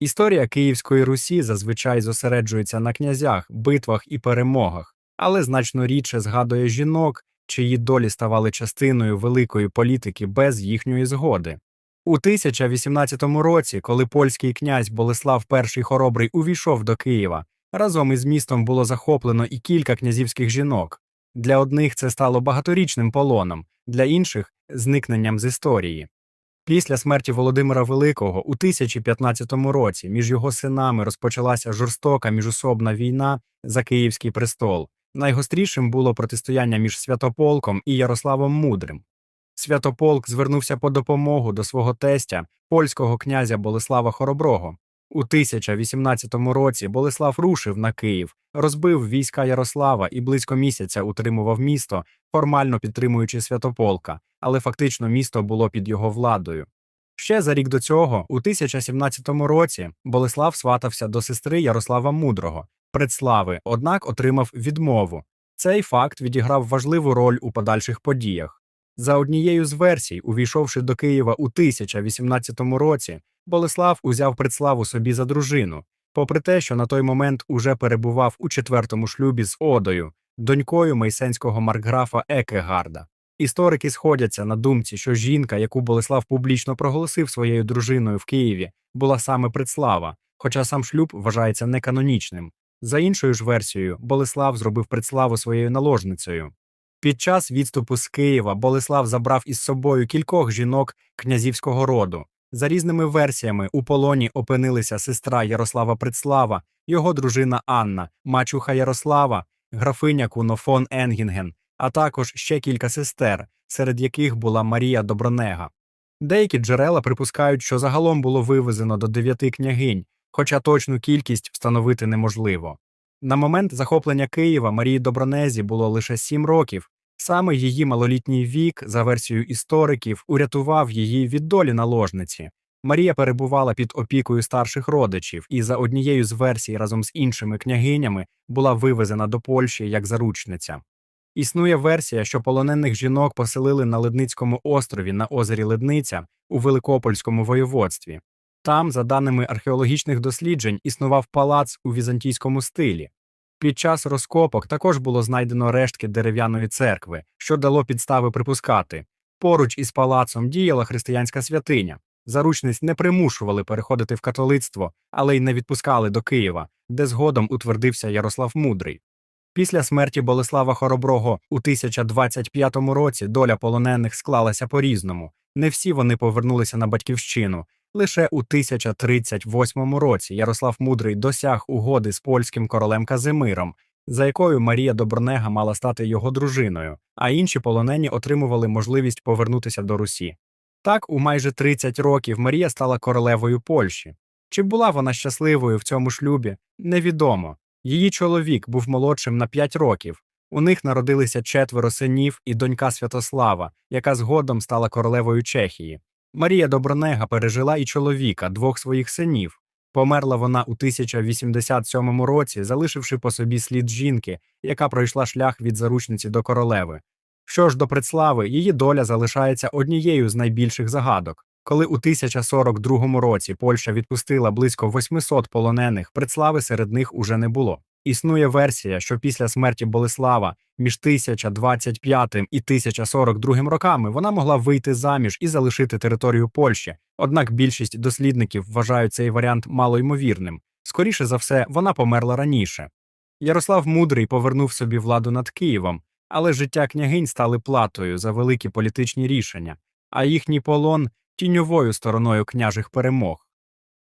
Історія Київської Русі зазвичай зосереджується на князях, битвах і перемогах, але значно рідше згадує жінок, чиї долі ставали частиною великої політики без їхньої згоди. У 1018 році, коли польський князь Болеслав І Хоробрий увійшов до Києва, разом із містом було захоплено і кілька князівських жінок. Для одних це стало багаторічним полоном, для інших зникненням з історії. Після смерті Володимира Великого у 1015 році між його синами розпочалася жорстока міжособна війна за Київський престол. Найгострішим було протистояння між Святополком і Ярославом Мудрим. Святополк звернувся по допомогу до свого тестя, польського князя Болеслава Хороброго. У 1018 році Болеслав рушив на Київ, розбив війська Ярослава і близько місяця утримував місто, формально підтримуючи Святополка, але фактично місто було під його владою. Ще за рік до цього, у 1017 році, Болеслав сватався до сестри Ярослава Мудрого, предслави, однак отримав відмову. Цей факт відіграв важливу роль у подальших подіях. За однією з версій, увійшовши до Києва у 1018 році, Болеслав узяв предславу собі за дружину, попри те, що на той момент уже перебував у четвертому шлюбі з Одою, донькою мейсенського маркграфа Екегарда. Історики сходяться на думці, що жінка, яку Болеслав публічно проголосив своєю дружиною в Києві, була саме предслава, хоча сам шлюб вважається неканонічним. За іншою ж версією, Болеслав зробив предславу своєю наложницею. Під час відступу з Києва Болеслав забрав із собою кількох жінок князівського роду. За різними версіями у полоні опинилися сестра Ярослава Предслава, його дружина Анна, мачуха Ярослава, графиня Куно фон Енгінген, а також ще кілька сестер, серед яких була Марія Добронега. Деякі джерела припускають, що загалом було вивезено до дев'яти княгинь, хоча точну кількість встановити неможливо. На момент захоплення Києва Марії Добронезі було лише сім років. Саме її малолітній вік, за версією істориків, урятував її від долі наложниці. Марія перебувала під опікою старших родичів і, за однією з версій, разом з іншими княгинями, була вивезена до Польщі як заручниця. Існує версія, що полонених жінок поселили на Ледницькому острові на озері Ледниця у Великопольському воєводстві. Там, за даними археологічних досліджень, існував палац у візантійському стилі. Під час розкопок також було знайдено рештки дерев'яної церкви, що дало підстави припускати. Поруч із палацом діяла християнська святиня. Заручниць не примушували переходити в католицтво, але й не відпускали до Києва, де згодом утвердився Ярослав Мудрий. Після смерті Болеслава Хороброго у 1025 році доля полонених склалася по-різному. Не всі вони повернулися на батьківщину. Лише у 1038 році Ярослав Мудрий досяг угоди з польським королем Казимиром, за якою Марія Добронега мала стати його дружиною, а інші полонені отримували можливість повернутися до Русі. Так, у майже 30 років Марія стала королевою Польщі. Чи була вона щасливою в цьому шлюбі, невідомо. Її чоловік був молодшим на 5 років. У них народилися четверо синів і донька Святослава, яка згодом стала королевою Чехії. Марія Добронега пережила і чоловіка, двох своїх синів. Померла вона у 1087 році, залишивши по собі слід жінки, яка пройшла шлях від заручниці до королеви. Що ж до предслави, її доля залишається однією з найбільших загадок. Коли у 1042 році Польща відпустила близько 800 полонених, предслави серед них уже не було. Існує версія, що після смерті Болеслава між 1025 і 1042 роками вона могла вийти заміж і залишити територію Польщі. Однак більшість дослідників вважають цей варіант малоймовірним. Скоріше за все, вона померла раніше. Ярослав Мудрий повернув собі владу над Києвом, але життя княгинь стали платою за великі політичні рішення, а їхній полон тіньовою стороною княжих перемог.